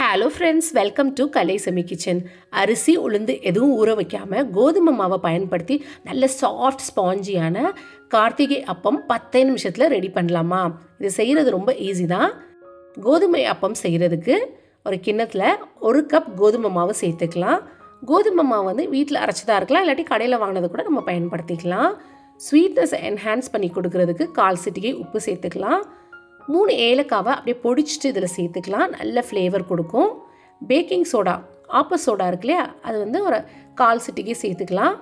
Hello friends welcome to Kalai semi kitchen அரிசி உளுந்து எதுவும் ஊற வைக்காமல் கோதுமை மாவை பயன்படுத்தி நல்ல சாஃப்ட் ஸ்பாஞ்சியான கார்த்திகை அப்பம் பத்தே நிமிஷத்தில் ரெடி பண்ணலாமா? இது செய்கிறது ரொம்ப ஈஸி தான். கோதுமை அப்பம் செய்கிறதுக்கு ஒரு கிண்ணத்தில் ஒரு கப் கோதுமை மாவு சேர்த்துக்கலாம். கோதுமை மாவு வந்து வீட்டில் அரைச்சதாக இருக்கலாம் இல்லாட்டி கடையில் வாங்கினது கூட நம்ம பயன்படுத்திக்கலாம். ஸ்வீட்னஸ் என்ஹான்ஸ் பண்ணி கொடுக்கறதுக்கு கால் சிட்டிகை உப்பு சேர்த்துக்கலாம். மூணு ஏலக்காவை அப்படியே பொடிச்சிட்டு இதில் சேர்த்துக்கலாம். நல்ல ஃப்ளேவர் கொடுக்கும். பேக்கிங் சோடா ஆப்ப சோடா இருக்கு இல்லையா? அது வந்து ஒரு கால் சிட்டிக்கே சேர்த்துக்கலாம்.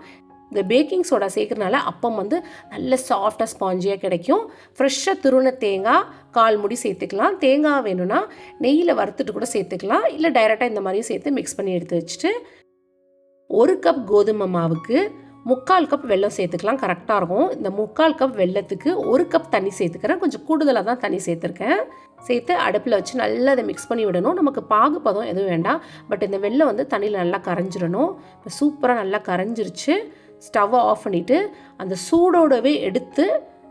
இந்த பேக்கிங் சோடா சேர்க்குறதுனால அப்பம் வந்து நல்ல சாஃப்டாக ஸ்பாஞ்சியாக கிடைக்கும். ஃப்ரெஷ்ஷாக துருண தேங்காய் கால் முடி சேர்த்துக்கலாம். தேங்காய் வேணும்னா நெய்யில் வறுத்துட்டு கூட சேர்த்துக்கலாம். இல்லை டைரெக்டாக இந்த மாதிரியும் சேர்த்து மிக்ஸ் பண்ணி எடுத்து வச்சுட்டு ஒரு கப் கோதுமை மாவுக்கு முக்கால் கப் வெல்லம் சேர்த்துக்கலாம். கரெக்டாக இருக்கும். இந்த முக்கால் கப் வெல்லத்துக்கு ஒரு கப் தண்ணி சேர்த்துக்கிறேன். கொஞ்சம் கூடுதலாக தான் தண்ணி சேர்த்துருக்கேன். சேர்த்து அடுப்பில் வச்சு நல்லா அதை மிக்ஸ் பண்ணி விடணும். நமக்கு பாகு பதம் எதுவும் வேண்டாம். பட் இந்த வெள்ளம் வந்து தண்ணியில் நல்லா கரைஞ்சிடணும். இப்போ சூப்பராக நல்லா கரைஞ்சிருச்சு. ஸ்டவ்வை ஆஃப் பண்ணிவிட்டு அந்த சூடோடவே எடுத்து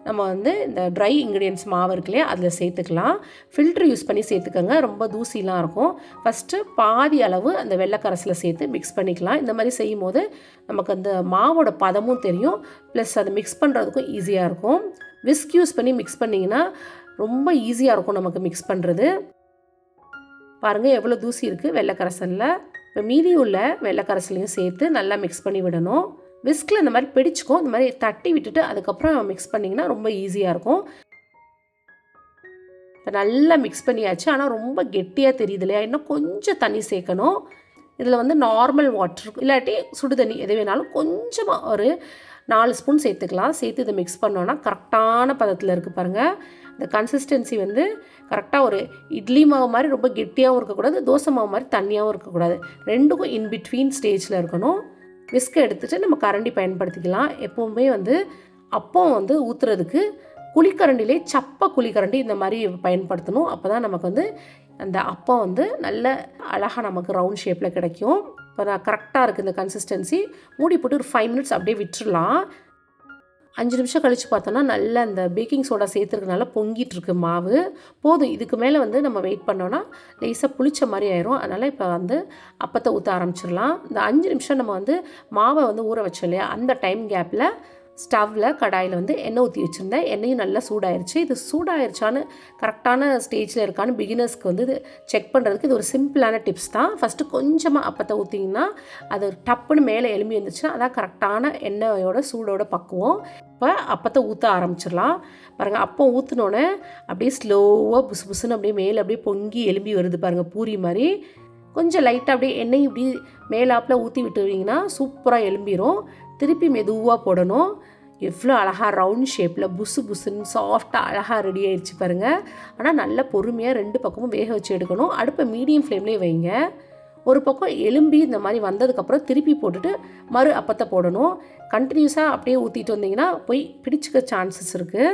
நம்ம வந்து இந்த ட்ரை இன்க்ரீடியன்ஸ் மாவு இருக்கு இல்லையா அதில் சேர்த்துக்கலாம். ஃபில்ட்ரு யூஸ் பண்ணி சேர்த்துக்கோங்க ரொம்ப தூசிலாம் இருக்கும். ஃபஸ்ட்டு பாதி அளவு அந்த வெள்ளைக்கரசில் சேர்த்து மிக்ஸ் பண்ணிக்கலாம். இந்த மாதிரி செய்யும் போது நமக்கு அந்த மாவோட பதமும் தெரியும் ப்ளஸ் அதை மிக்ஸ் பண்ணுறதுக்கும் ஈஸியாக இருக்கும். விஸ்க் யூஸ் பண்ணி மிக்ஸ் பண்ணிங்கன்னா ரொம்ப ஈஸியாக இருக்கும் நமக்கு மிக்ஸ் பண்ணுறது பாருங்கள் எவ்வளோ தூசி இருக்குது வெள்ளைக்கரசலில் இப்போ மீதி உள்ள வெள்ளைக்கரசலையும் சேர்த்து நல்லா மிக்ஸ் பண்ணி விடணும். விஸ்கில் இந்த மாதிரி பிடிச்சிக்கும் இந்த மாதிரி தட்டி விட்டுட்டு அதுக்கப்புறம் மிக்ஸ் பண்ணிங்கன்னா ரொம்ப ஈஸியாக இருக்கும். இப்போ நல்லா மிக்ஸ் பண்ணியாச்சு. ஆனால் ரொம்ப கெட்டியாக தெரியுது இல்லையா இன்னும் கொஞ்சம் தண்ணி சேர்க்கணும். இதில் வந்து நார்மல் வாட்டர் இல்லாட்டி சுடு தண்ணி எது வேணாலும் கொஞ்சமாக ஒரு நாலு ஸ்பூன் சேர்த்துக்கலாம். சேர்த்து இதை மிக்ஸ் பண்ணோன்னா கரெக்டான பதத்தில் இருக்குது பாருங்கள் இந்த கன்சிஸ்டன்சி வந்து கரெக்டாக ஒரு இட்லி மாவு மாதிரி ரொம்ப கெட்டியாகவும் இருக்கக்கூடாது தோசை மாவு மாதிரி தண்ணியாகவும் இருக்கக்கூடாது. ரெண்டுக்கும் இன் பிட்வீன் ஸ்டேஜில் இருக்கணும். விஸ்க் எடுத்துகிட்டு நம்ம கரண்டி பயன்படுத்திக்கலாம். எப்போவுமே வந்து அப்பம் வந்து ஊற்றுறதுக்கு குழிக்கரண்டிலே சப்ப குழிக்கரண்டி இந்த மாதிரி பயன்படுத்தணும். அப்போ தான் நமக்கு வந்து அந்த அப்பம் வந்து நல்ல அழகாக நமக்கு ரவுண்ட் ஷேப்பில் கிடைக்கும். இப்போ நான் கரெக்டாக இருக்குது இந்த கன்சிஸ்டன்சி மூடி போட்டு ஒரு ஃபைவ் மினிட்ஸ் அப்படியே விட்டுடலாம் அஞ்சு நிமிஷம் கழித்து பார்த்தோன்னா நல்ல அந்த பேக்கிங் சோடா சேர்த்துருக்கனால பொங்கிட்டுருக்கு மாவு. போதும் இதுக்கு மேலே வந்து நம்ம வெயிட் பண்ணோன்னா லேசாக புளிச்ச மாதிரி ஆயிரும். அதனால் இப்போ வந்து அப்பத்தை ஊற்ற ஆரம்பிச்சிடலாம். இந்த அஞ்சு நிமிஷம் நம்ம வந்து மாவை வந்து ஊற வச்சோம் இல்லையா? அந்த டைம் கேப்பில் ஸ்டவ்வில் கடாயில் வந்து எண்ணெய் ஊற்றி வச்சுருந்தேன். எண்ணெயும் நல்லா சூடாயிருச்சு. இது சூடாயிருச்சான்னு கரெக்டான ஸ்டேஜில் இருக்கான்னு பிகினர்ஸ்க்கு வந்து இது செக் பண்ணுறதுக்கு இது ஒரு சிம்பிளான டிப்ஸ் தான். ஃபஸ்ட்டு கொஞ்சமாக அப்பத்தை ஊற்றிங்கன்னா அது டப்புன்னு மேலே எலும்பி வந்துச்சுன்னா அதான் கரெக்டான எண்ணெயோட சூடோட பக்குவோம். இப்போ அப்பத்தை ஊற்ற ஆரம்பிச்சிடலாம். பாருங்கள் அப்போ ஊற்றினோடனே அப்படியே ஸ்லோவாக புசு புசுன்னு அப்படியே மேலே அப்படியே பொங்கி எலும்பி வருது பாருங்கள் பூரி மாதிரி. கொஞ்சம் லைட்டாக அப்படியே எண்ணெய் இப்படி மேலாப்பில் ஊற்றி விட்டுருவீங்கன்னா சூப்பராக எலும்பிடும் திருப்பி மெதுவாக போடணும். எவ்வளோ அழகாக ரவுண்ட் ஷேப்பில் புசு புசுன்னு சாஃப்டாக அழகாக ரெடி ஆகிடுச்சு பாருங்கள் ஆனால் நல்ல பொறுமையாக ரெண்டு பக்கமும் வேக வச்சு எடுக்கணும். அடுப்பை மீடியம் ஃப்ளேம்லேயே வைங்க. ஒரு பக்கம் எலும்பி இந்த மாதிரி வந்ததுக்கப்புறம் திருப்பி போட்டுட்டு மறு அப்பத்தை போடணும். கண்டினியூஸாக அப்படியே ஊற்றிட்டு வந்தீங்கன்னா போய் பிடிச்சிக்க சான்சஸ் இருக்குது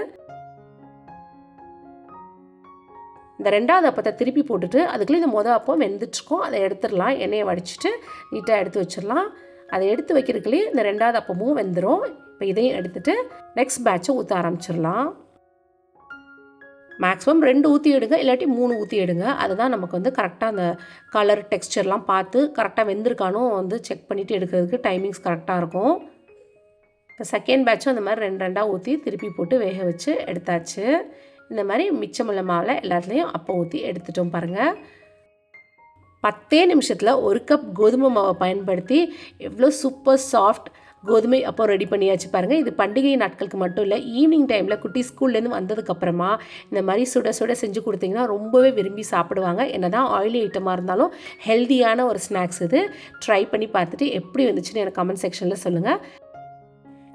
இந்த ரெண்டாவது அப்பத்தை திருப்பி போட்டுட்டு அதுக்குள்ளே இந்த மொதல் அப்பம் வெந்துட்டுருக்கோம். அதை எடுத்துடலாம். எண்ணெயை வடிச்சிட்டு நீட்டாக எடுத்து வச்சிடலாம். அதை எடுத்து வைக்கிறதுக்குள்ளே இந்த ரெண்டாவது அப்பமும் வெந்துடும் இப்போ இதையும் எடுத்துகிட்டு நெக்ஸ்ட் பேட்சை ஊற்ற ஆரம்பிச்சிடலாம். மேக்ஸிமம் ரெண்டு ஊற்றி எடுங்க இல்லாட்டி மூணு ஊற்றி எடுங்க. அதுதான் நமக்கு வந்து கரெக்டாக அந்த கலர் டெக்ஸ்டர்லாம் பார்த்து கரெக்டாக வெந்திருக்கானோ வந்து செக் பண்ணிவிட்டு எடுக்கிறதுக்கு டைமிங்ஸ் கரெக்டாக இருக்கும். இப்போ செகண்ட் பேட்சும் அந்த மாதிரி ரெண்டு ரெண்டாக ஊற்றி திருப்பி போட்டு வேக வச்சு எடுத்தாச்சு. இந்த மாதிரி மிச்சமுள்ள மாவில் எல்லாத்துலேயும் அப்போ ஊற்றி எடுத்துட்டோம் பாருங்கள் பத்தே நிமிஷத்தில் ஒரு கப் கோதுமை மாவை பயன்படுத்தி எவ்வளோ சூப்பர் சாஃப்ட் கோதுமை அப்போ ரெடி பண்ணியாச்சு பாருங்கள் இது பண்டிகை நாட்களுக்கு மட்டும் இல்லை ஈவினிங் டைமில் குட்டி ஸ்கூல்லேருந்து வந்ததுக்கப்புறமா இந்த மாதிரி சுட சுட செஞ்சு கொடுத்தீங்கன்னா ரொம்பவே விரும்பி சாப்பிடுவாங்க. என்ன தான் ஆயிலி ஐட்டமாக இருந்தாலும் ஹெல்த்தியான ஒரு ஸ்நாக்ஸ் இது. ட்ரை பண்ணி பார்த்துட்டு எப்படி வந்துச்சுன்னு எனக்கு கமெண்ட் செக்ஷனில் சொல்லுங்கள்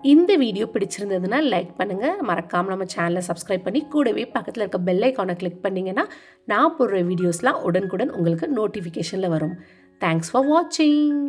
இந்த வீடியோ பிடிச்சிருந்ததுன்னா லைக் பண்ணுங்கள் மறக்காமல் நம்ம சேனலை சப்ஸ்கிரைப் பண்ணி கூடவே பக்கத்தில் இருக்க பெல் ஐக்கானை கிளிக் பண்ணிங்கன்னா நான் போடுற வீடியோஸ்லாம் உடனுக்குடன் உங்களுக்கு நோட்டிஃபிகேஷனில் வரும். தேங்க்ஸ் ஃபார் வாட்சிங்